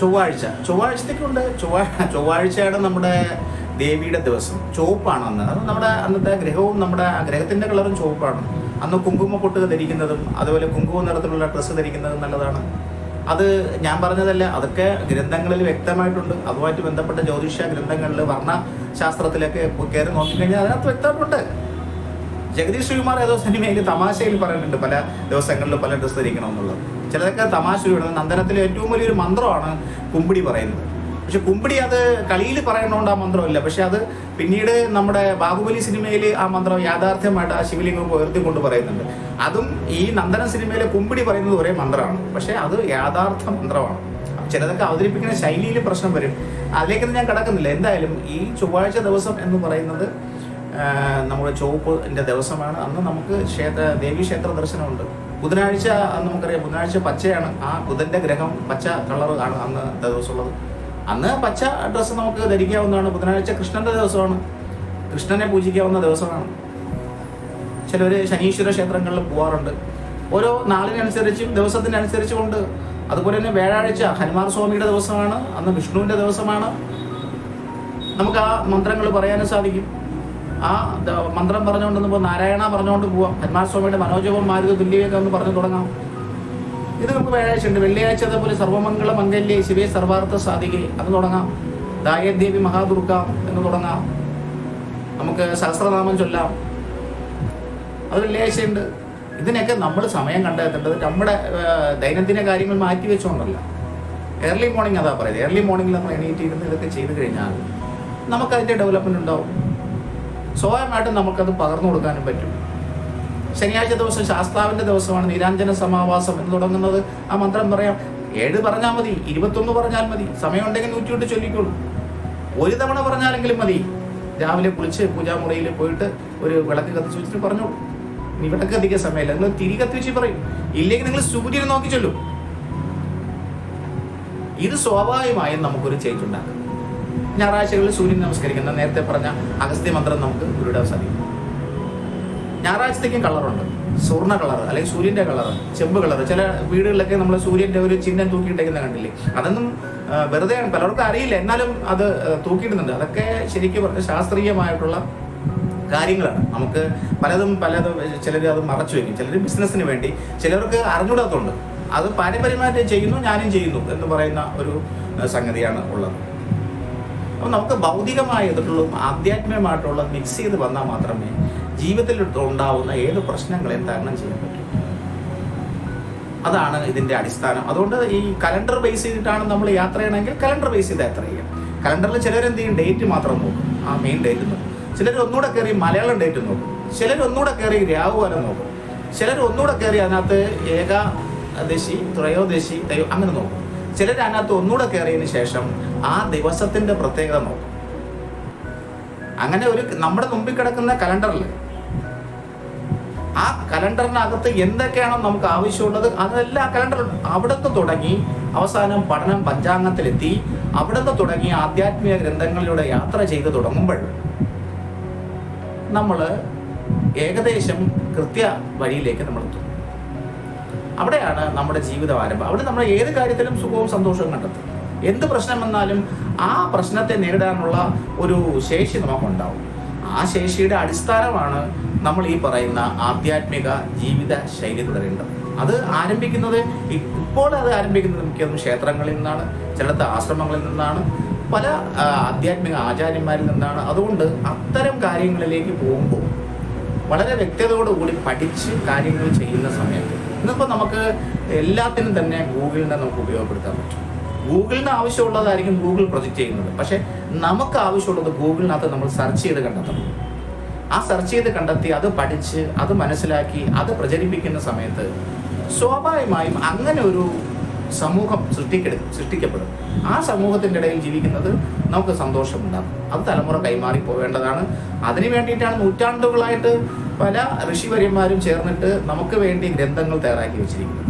ചൊവ്വാഴ്ച. ചൊവ്വാഴ്ചത്തേക്കുണ്ട് ചൊവ്വാ ചൊവ്വാഴ്ചയാണ് നമ്മുടെ ദേവിയുടെ ദിവസം. ചുവപ്പാണ് അന്ന്. അത് നമ്മുടെ അന്നത്തെ ഗ്രഹവും നമ്മുടെ ഗ്രഹത്തിന്റെ കളറും ചുവപ്പാണ്. അന്ന് കുങ്കുമ പൊട്ടുക ധരിക്കുന്നതും അതുപോലെ കുങ്കുമ നിറത്തിലുള്ള ഡ്രസ്സ് ധരിക്കുന്നതും നല്ലതാണ്. അത് ഞാൻ പറഞ്ഞതല്ല അതൊക്കെ ഗ്രന്ഥങ്ങളിൽ വ്യക്തമായിട്ടുണ്ട്. അതുമായിട്ട് ബന്ധപ്പെട്ട ജ്യോതിഷ ഗ്രന്ഥങ്ങളിൽ വർണശാസ്ത്രത്തിലൊക്കെ കയറി നോക്കിക്കഴിഞ്ഞാൽ അതിനകത്ത് വ്യക്തമായിട്ടുണ്ട്. ജഗദീഷ് ശ്രീകുമാർ ഏതോ സിനിമയിൽ തമാശയിൽ പറയുന്നുണ്ട് പല ദിവസങ്ങളിൽ പല ഡ്രസ്സ് ധരിക്കണം എന്നുള്ളത് ചിലതൊക്കെ തമാശ വിടുന്നത് നന്ദനത്തിലെ ഏറ്റവും വലിയൊരു മന്ത്രമാണ് കുമ്പിടി പറയുന്നത്. പക്ഷെ കുമ്പിടി അത് കളിയിൽ പറയണോണ്ട് ആ മന്ത്രമില്ല. പക്ഷെ അത് പിന്നീട് നമ്മുടെ ബാഹുബലി സിനിമയിൽ ആ മന്ത്രം യാഥാർത്ഥ്യമായിട്ട് ആ ശിവലിംഗം ഉയർത്തിക്കൊണ്ട് പറയുന്നുണ്ട്. അതും ഈ നന്ദന സിനിമയിലെ കുമ്പിടി പറയുന്നത് ഒരേ മന്ത്രമാണ്. പക്ഷെ അത് യാഥാർത്ഥ മന്ത്രമാണ്. ചിലതൊക്കെ അവതരിപ്പിക്കുന്ന ശൈലിയിൽ പ്രശ്നം വരും. അതിലേക്കൊന്നും ഞാൻ കിടക്കുന്നില്ല. എന്തായാലും ഈ ചൊവ്വാഴ്ച ദിവസം എന്ന് പറയുന്നത് ആ, നമ്മുടെ ചുവപ്പിന്റെ ദിവസമാണ്. അന്ന് നമുക്ക് ക്ഷേത്ര ദേവി ക്ഷേത്ര ദർശനമുണ്ട്. ബുധനാഴ്ച നമുക്കറിയാം ബുധനാഴ്ച പച്ചയാണ്. ആ ബുധന്റെ ഗ്രഹം പച്ച കളർ ആണ് അന്ന് ദിവസമുള്ളത്. അന്ന് പച്ച ഡ്രസ്സ് നമുക്ക് ധരിക്കാവുന്നതാണ്. ബുധനാഴ്ച കൃഷ്ണന്റെ ദിവസമാണ്. കൃഷ്ണനെ പൂജിക്കാവുന്ന ദിവസമാണ്. ചിലർ ശനീശ്വര ക്ഷേത്രങ്ങളിൽ പോകാറുണ്ട് ഓരോ നാളിനനുസരിച്ചും ദിവസത്തിനനുസരിച്ചും കൊണ്ട് അതുപോലെ തന്നെ വ്യാഴാഴ്ച ഹനുമാൻ സ്വാമിയുടെ ദിവസമാണ്. അന്ന് വിഷ്ണുവിന്റെ ദിവസമാണ്. നമുക്ക് ആ മന്ത്രങ്ങൾ പറയാനും സാധിക്കും. ആ മന്ത്രം പറഞ്ഞുകൊണ്ട് പോകാം നാരായണ പറഞ്ഞുകൊണ്ട് പോവാം. ഹനുമാൻ സ്വാമിയുടെ മനോജപം മാരുത തുല്യമൊക്കെ ഒന്ന് പറഞ്ഞു തുടങ്ങാം. ഇത് നമുക്ക് വ്യാഴാഴ്ച ഉണ്ട്. വെള്ളിയാഴ്ച അതേപോലെ സർവമംഗള മംഗല്യ ശിവേ സർവാർത്ഥ സാധികെ അത് തുടങ്ങാം. ദായദേവി മഹാദുർഗ എന്ന് തുടങ്ങാം. നമുക്ക് സഹസ്രനാമം ചൊല്ലാം. അത് വെള്ളിയാഴ്ച ഉണ്ട്. ഇതിനൊക്കെ നമ്മൾ സമയം കണ്ടെത്തേണ്ടത് നമ്മുടെ ദൈനംദിന കാര്യങ്ങൾ മാറ്റി വെച്ചുകൊണ്ടല്ല. ഏർലി മോർണിംഗ് അതാ പറയുന്നത്. ഏർലി മോർണിംഗിൽ നമ്മൾ എണീറ്റ് ഇരുന്ന് ഇതൊക്കെ ചെയ്ത് കഴിഞ്ഞാൽ നമുക്കതിന്റെ ഡെവലപ്മെന്റ് ഉണ്ടാവും. സ്വയമായിട്ട് നമുക്കത് പകർന്നു കൊടുക്കാനും പറ്റും. ശനിയാഴ്ച ദിവസം ശാസ്താവിന്റെ ദിവസമാണ് നീരാഞ്ജന സമാവാസം എന്ന് തുടങ്ങുന്നത്. ആ മന്ത്രം പറയാം ഏഴ് പറഞ്ഞാൽ മതി ഇരുപത്തൊന്ന് പറഞ്ഞാൽ മതി സമയമുണ്ടെങ്കിൽ നൂറ്റിയൊട്ട് ചൊല്ലിക്കോളൂ. ഒരു തവണ പറഞ്ഞാലെങ്കിലും മതി. രാവിലെ കുളിച്ച് പൂജാമുറിയിൽ പോയിട്ട് ഒരു വിളക്ക് കത്തിച്ച് വെച്ചിട്ട് പറഞ്ഞോളൂ. ഇനി വിളക്ക് കത്തിക്കാൻ സമയമില്ല. നിങ്ങൾ തിരി കത്തിച്ച് പറയും. ഇല്ലെങ്കിൽ നിങ്ങൾ സൂര്യനെ നോക്കി ചൊല്ലും. ഇത് സ്വാഭാവികമായും നമുക്കൊരു ചേഞ്ച് ഉണ്ടാക്കും. ഞായറാഴ്ചകളിൽ സൂര്യൻ നമസ്കരിക്കുന്ന. നേരത്തെ പറഞ്ഞ അഗസ്ത്യ മന്ത്രം നമുക്ക് ഗുരുവിടാൻ സാധിക്കും ഞായറാഴ്ചത്തേക്കും കളറുണ്ട് സ്വർണ കളർ അല്ലെങ്കിൽ സൂര്യന്റെ കളർ ചെമ്പ് കളർ ചില വീടുകളിലൊക്കെ നമ്മൾ സൂര്യന്റെ ഒരു ചിഹ്നം തൂക്കിയിട്ടേക്കുന്ന കണ്ടില്ലേ? അതൊന്നും വെറുതെ പലർക്കും അറിയില്ല. എന്നാലും അത് തൂക്കിയിടുന്നുണ്ട്. അതൊക്കെ ശരിക്കും പറഞ്ഞ ശാസ്ത്രീയമായിട്ടുള്ള കാര്യങ്ങളാണ്. നമുക്ക് പലതും പലതും ചിലർ അത് മറച്ചു വയ്ക്കും. ചിലർ ബിസിനസ്സിന് വേണ്ടി ചിലർക്ക് അറിഞ്ഞുകൂടാത്തതുണ്ട്. അത് പാരമ്പര്യമായിട്ട് ചെയ്യുന്നു ഞാനും ചെയ്യുന്നു എന്ന് പറയുന്ന ഒരു സംഗതിയാണ് ഉള്ളത്. അപ്പോൾ നമുക്ക് ഭൗതികമായിട്ടുള്ള ആധ്യാത്മികമായിട്ടുള്ള മിക്സ് ചെയ്ത് വന്നാൽ മാത്രമേ ജീവിതത്തിൽ ഉണ്ടാവുന്ന ഏത് പ്രശ്നങ്ങളെയും തരണം ചെയ്യാൻ പറ്റൂ. അതാണ് ഇതിന്റെ അടിസ്ഥാനം. അതുകൊണ്ട് ഈ കലണ്ടർ ബേസ് ചെയ്തിട്ടാണ് നമ്മൾ യാത്ര ചെയ്യണമെങ്കിൽ കലണ്ടർ ബേസ് ചെയ്ത് യാത്ര ചെയ്യാം. കലണ്ടറിൽ ചിലർ എന്ത് ചെയ്യും ഡേറ്റ് മാത്രം നോക്കും. ആ മെയിൻ ഡേറ്റ് നോക്കും. ചിലർ ഒന്നുകൂടെ കയറി മലയാളം ഡേറ്റ് നോക്കും. ചിലർ ഒന്നുകൂടെ കയറി രാഹുകാലം നോക്കും. ചിലർ ഒന്നുകൂടെ കയറി അതിനകത്ത് ഏകാദശി ത്രയോദശി അങ്ങനെ നോക്കും. ചിലർ അതിനകത്ത് ഒന്നുകൂടെ കയറിയതിന് ശേഷം ആ ദിവസത്തിന്റെ പ്രത്യേകത നോക്കും. അങ്ങനെ ഒരു നമ്മുടെ മുമ്പിൽ കിടക്കുന്ന കലണ്ടറിൽ ആ കലണ്ടറിനകത്ത് എന്തൊക്കെയാണോ നമുക്ക് ആവശ്യമുള്ളത് അതെല്ലാം ആ കലണ്ടർ അവിടുന്ന് തുടങ്ങി അവസാനം പഠനം പഞ്ചാംഗത്തിലെത്തി. അവിടുന്ന് തുടങ്ങി ആധ്യാത്മിക ഗ്രന്ഥങ്ങളിലൂടെ യാത്ര ചെയ്ത് തുടങ്ങുമ്പോൾ നമ്മൾ ഏകദേശം കൃത്യ വഴിയിലേക്ക് നമ്മൾ എത്തും അവിടെയാണ് നമ്മുടെ ജീവിതം ആരംഭം. അവിടെ നമ്മൾ ഏത് കാര്യത്തിലും സുഖവും സന്തോഷവും കണ്ടെത്തും. എന്ത് പ്രശ്നം വന്നാലും ആ പ്രശ്നത്തെ നേരിടാനുള്ള ഒരു ശേഷി നമുക്കുണ്ടാവും ആ ശേഷിയുടെ അടിസ്ഥാനമാണ് നമ്മൾ ഈ പറയുന്ന ആധ്യാത്മിക ജീവിത ശൈലി തുടരേണ്ടത്. അത് ആരംഭിക്കുന്നത് ഇപ്പോൾ അത് ആരംഭിക്കുന്നത് മിക്കതും ക്ഷേത്രങ്ങളിൽ നിന്നാണ് ചിലത് ആശ്രമങ്ങളിൽ നിന്നാണ് പല ആധ്യാത്മിക ആചാര്യന്മാരിൽ നിന്നാണ്. അതുകൊണ്ട് അത്തരം കാര്യങ്ങളിലേക്ക് പോകുമ്പോൾ വളരെ വ്യക്തതയോടുകൂടി പഠിച്ച് കാര്യങ്ങൾ ചെയ്യുന്ന സമയത്ത് ഇന്നിപ്പോൾ നമുക്ക് എല്ലാത്തിനും തന്നെ ഗൂഗിളിനെ നമുക്ക് ഉപയോഗപ്പെടുത്താൻ പറ്റും. ഗൂഗിളിന് ആവശ്യമുള്ളതായിരിക്കും ഗൂഗിൾ പ്രൊജക്റ്റ് ചെയ്യുന്നത്. പക്ഷേ നമുക്ക് ആവശ്യമുള്ളത് ഗൂഗിളിനകത്ത് നമ്മൾ സെർച്ച് ചെയ്ത് കണ്ടെത്തണം. ആ സെർച്ച് ചെയ്ത് കണ്ടെത്തി അത് പഠിച്ച് അത് മനസ്സിലാക്കി അത് പ്രചരിപ്പിക്കുന്ന സമയത്ത് സ്വാഭാവികമായും അങ്ങനെ ഒരു സമൂഹം സൃഷ്ടിക്കെടു സൃഷ്ടിക്കപ്പെടും. ആ സമൂഹത്തിന്റെ ഇടയിൽ ജീവിക്കുന്നത് നമുക്ക് സന്തോഷമുണ്ടാകും അത് തലമുറ കൈമാറി പോവേണ്ടതാണ് അതിനു വേണ്ടിയിട്ടാണ് നൂറ്റാണ്ടുകളായിട്ട് പല ഋഷിവര്യന്മാരും ചേർന്നിട്ട് നമുക്ക് വേണ്ടി ഗ്രന്ഥങ്ങൾ തയ്യാറാക്കി വെച്ചിരിക്കുന്നത്